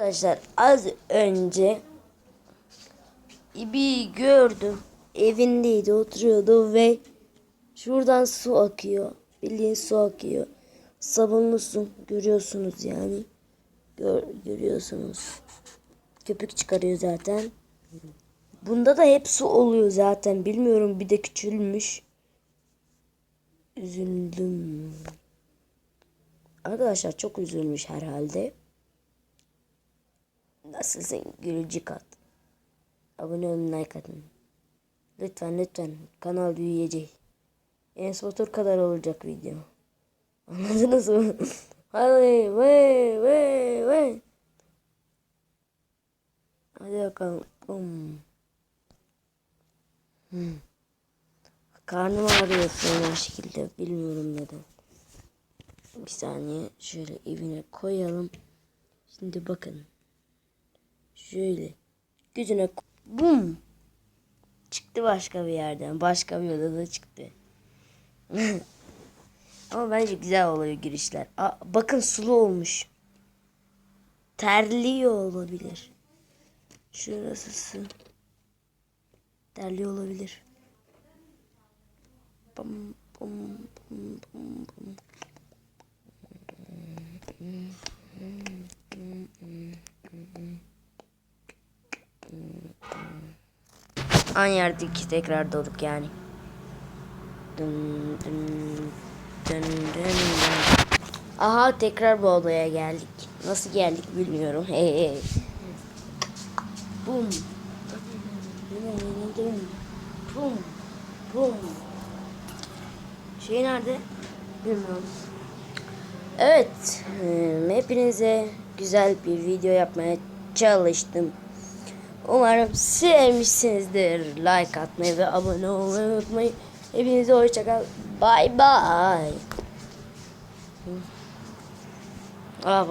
Arkadaşlar az önce İbi'yi gördüm. Evindeydi oturuyordu ve şuradan su akıyor. Bildiğin su akıyor. Sabunlu su görüyorsunuz yani. Gör, görüyorsunuz. Köpük çıkarıyor zaten. Bunda da hep su oluyor zaten. Bilmiyorum bir de küçülmüş. Üzüldüm. Arkadaşlar çok üzülmüş herhalde. Nasılsın gülücük at. Abone olun like atın. Lütfen lütfen kanal büyüyecek. Enes Batur kadar olacak video. Anladınız mı? Hadi vay vay vay. Hadi bakalım. Bum. Hmm. Karnım ağrıyor fena şekilde. Bilmiyorum neden. Bir saniye şöyle evine koyalım. Şimdi bakın. Şöyle. Gücüne bum. Çıktı başka bir yerden. Başka bir odada çıktı. Ama bence güzel oluyor girişler. Aa, bakın sulu olmuş. Terliyor olabilir. Şurası su. Terliyor olabilir. Bum, bum, bum. Aynı yerdeki tekrar doğduk yani. Dın dın dın dın. Aha tekrar bu odaya geldik. Nasıl geldik bilmiyorum. Hey hey. Bum. Bum. Bum. Şey nerede? Bilmiyorum. Evet. Hepinize güzel bir video yapmaya çalıştım. Umarım sevmişsinizdir. Like atmayı ve abone olmayı unutmayın. Hepinize hoşçakal. Bye bye. Aa.